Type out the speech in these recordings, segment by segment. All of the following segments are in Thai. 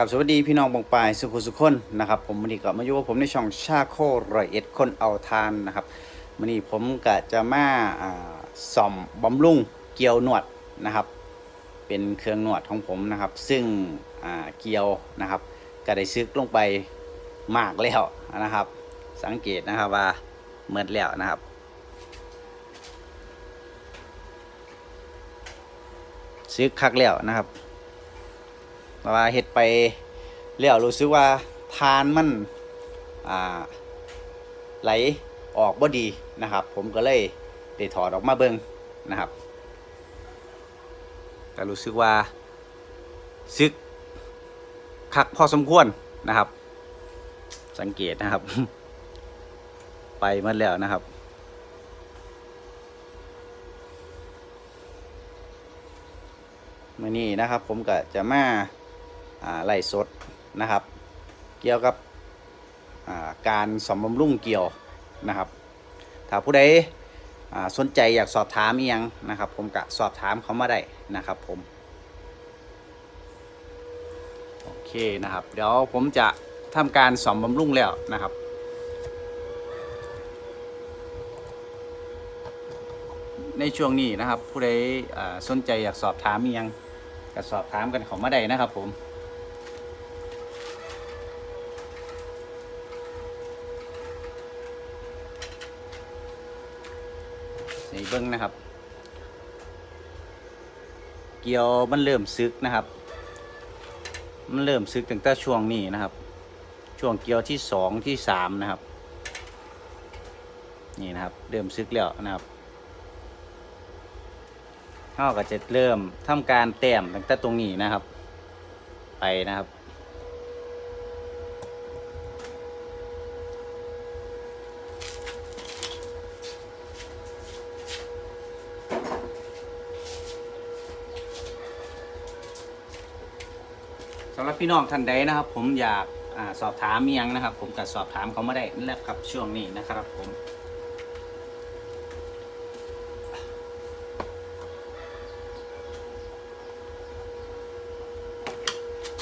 กับสวัสดีพี่น้องบงปลายสุขุสุขคนนะครับผมวันนี้ก็มาอยู่กับผมในช่องชาโคร้อยเอ็ดคนเอาทานนะครับวันนี้ผมก็จะมาส่อมบำรุงเกียวหนวดนะครับ เป็นเครื่องหนวดของผมนะครับ ซึ่งเกียวนะครับก็ได้ซึกลงไปมากแล้วนะครับ สังเกตนะครับว่าเมื่อแล้วนะครับซึกคักแล้วนะครับ ว่าเฮ็ดไปแล้วรู้สึกว่าทานมันอ่าไหลออกบ่ดีนะครับ ผมก็เลยได้ถอดออกมาเบิ่งนะครับก็รู้สึกว่าซึกคักพอสมควรนะครับ สังเกตนะครับ ไปมดแล้วนะครับมื่อนี้นะครับ ผมก็จะมา ไล่สดนะครับ เกี่ยวกับการสมบำรุงเกี่ยวนะครับ ถ้าผู้ใดสนใจอยากสอบถามอียังนะครับ ผมก็สอบถามเขามาได้นะครับ ผมโอเคนะครับ เดี๋ยวผมจะทำการสมบำรุงแล้วนะครับในช่วงนี้นะครับผู้ใดสนใจอยากสอบถามอียังก็สอบถามกันเขามาได้นะครับผม เบิ้งนะครับ เกี่ยวมันเริ่มซึกนะครับ มันเริ่มซึกตั้งแต่ช่วงนี้นะครับ ช่วงเกี่ยวที่สองที่สามนะครับ นี่นะครับ เริ่มซึกแล้วนะครับเขาก็จะเริ่มทำการแต้มตั้งแต่ตรงนี้นะครับ ไปนะครับ สำหรับพี่น้องท่านใดนะครับ ผมอยากอสอบถามมียังนะครับ ผมก็สอบถามเขามาได้นั่นแหละครับช่วงนี้นะครับผม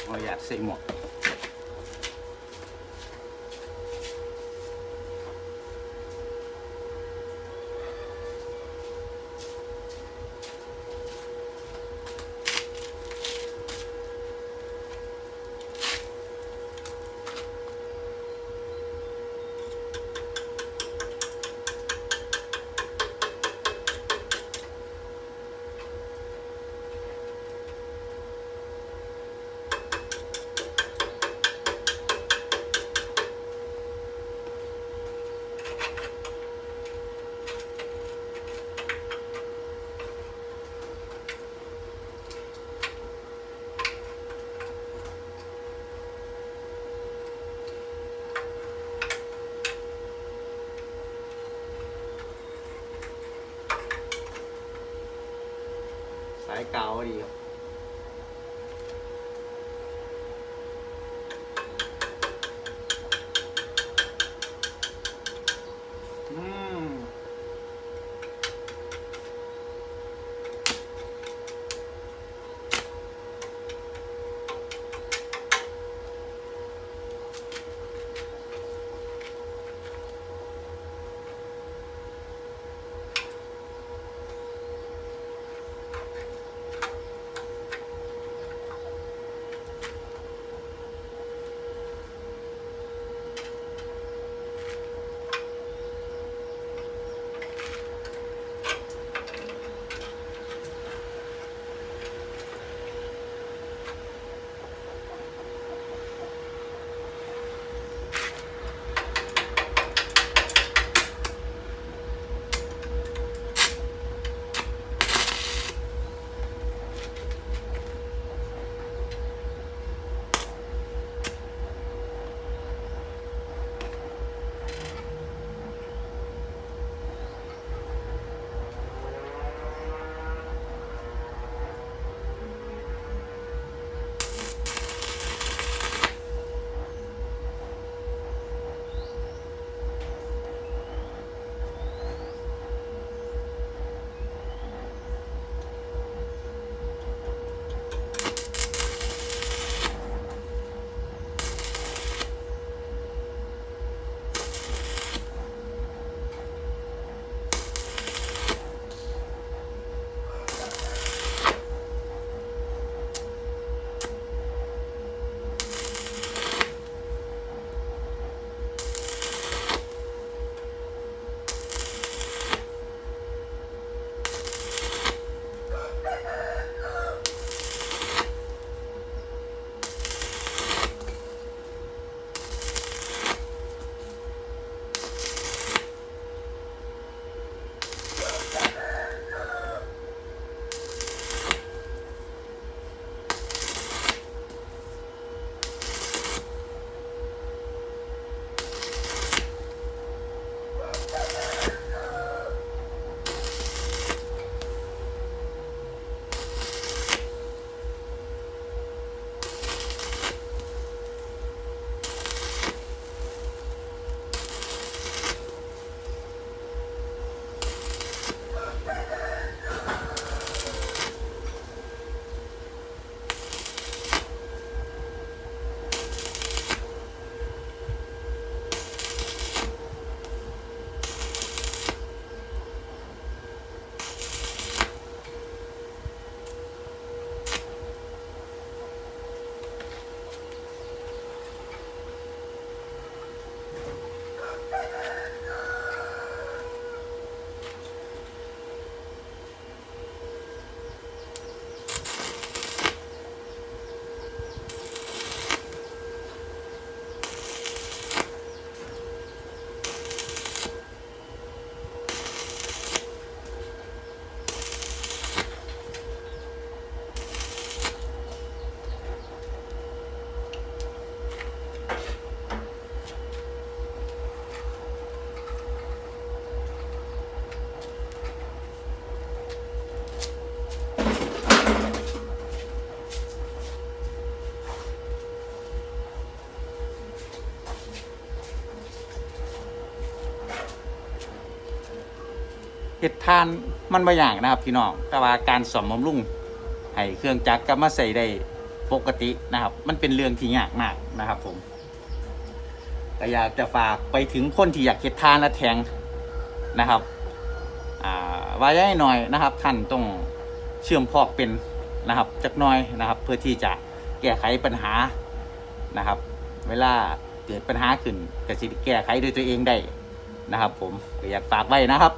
เอาอยากใส่หมวก สาย ฮ็ดทานมันบ่อย่างนะครับพี่น้องแต่ว่าการซ่อมบำรุงให้เครื่องจักรกลับมาใส่ได้ปกตินะครับ มันเป็นเรื่องที่ยากมากนะครับ ผมก็อยากจะฝากไปถึงคนที่อยากเฮ็ดทานและแทงนะครับว่าย่ายหน่อยนะครับ ท่านต้องเชื่อมพอกเป็นนะครับจักหน้อยนะครับ เพื่อที่จะแก้ไขปัญหานะครับ เวลาเกิดปัญหาขึ้นก็สิแก้ไขด้วยตัวเองได้นะครับ ผมก็อยากฝากไว้นะครับ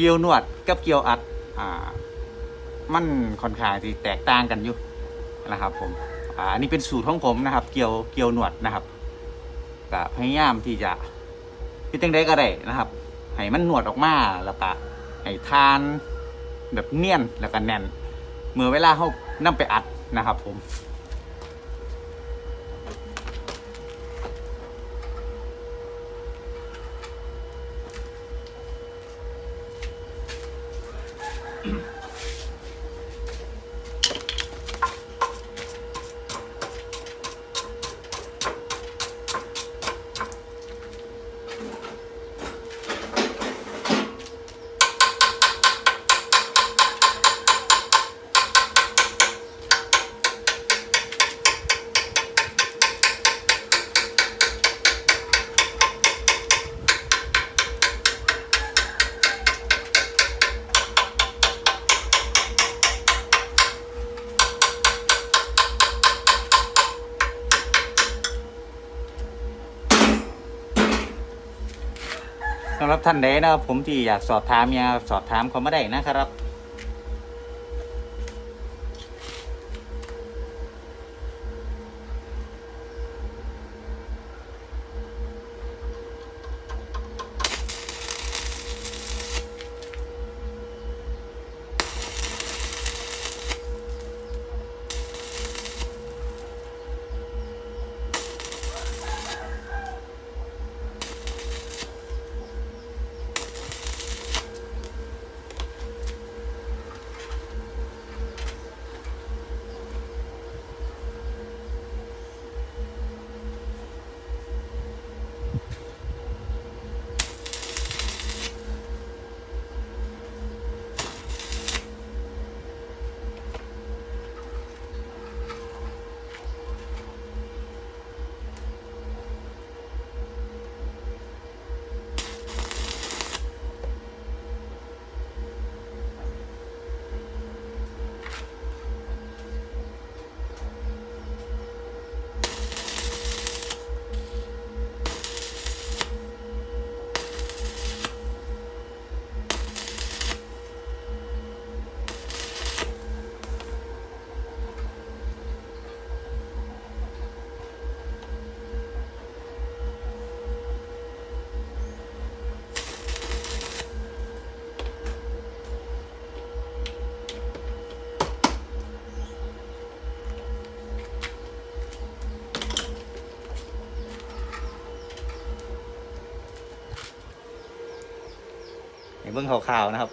เกียวนวดกับเกียวอัดอ่ามันค่อนข้างที่แตกต่างกันอยู่นะครับ ผมอ่าอันนี้เป็นสูตรของผมนะครับ เกียวเกียวหนวดนะครับก็พยายามที่จะที่ตั้งได้ก็ได้นะครับให้มันหนวดออกมาแล้วก็ให้ทานแบบเนียนแล้วก็แน่นเมื่อเวลาเขานำไปอัดนะครับ ผมำหรับท่านใดนะครับ ผมที่อยากสอบถามเนี่ยสอบถามเขามาได้นะครับ บิ่งข่าวๆนะครับ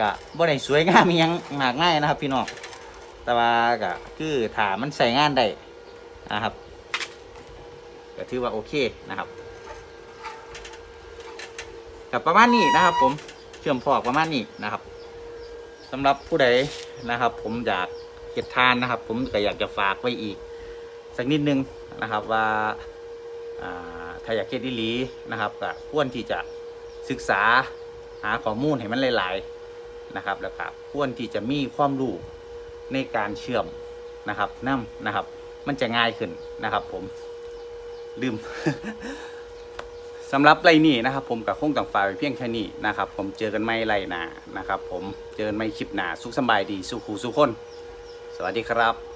กะบ่ได้สวยงามอิหยังมากง่ายนะครับ พี่น้องแต่ว่าก็คือถามันใส่งานได้นะครับก็ถือว่าโอเคนะครับกับประมาณนี้นะครับ ผมเชื่อมพอกประมาณนี้นะครับสำหรับผู้ใดนะครับ ผมอยากเก็บทานนะครับ ผมก็อยากจะฝากไว้อีก สักนิดนึงนะครับว่าอ่าถ้าอยากเก็ดอีหลีนะครับก็ควรที่จะ ศึกษาหาข้อมูลให้มันหลาย ๆ นะครับ แล้วก็ควรที่จะมีความรู้ในการเชื่อมนะครับนํนะครับ มันจะง่ายขึ้นนะครับ ผมลืมสำหรับไรนี่นะครับ ผมกับคงต้องฝากไว้เพียงแค่นี้นะครับ ผมเจอกันไม่ไรหนานะครับ ผมเจอกันไม่คลิปหนาสุขสบายดีสุขูสุขคน สวัสดีครับ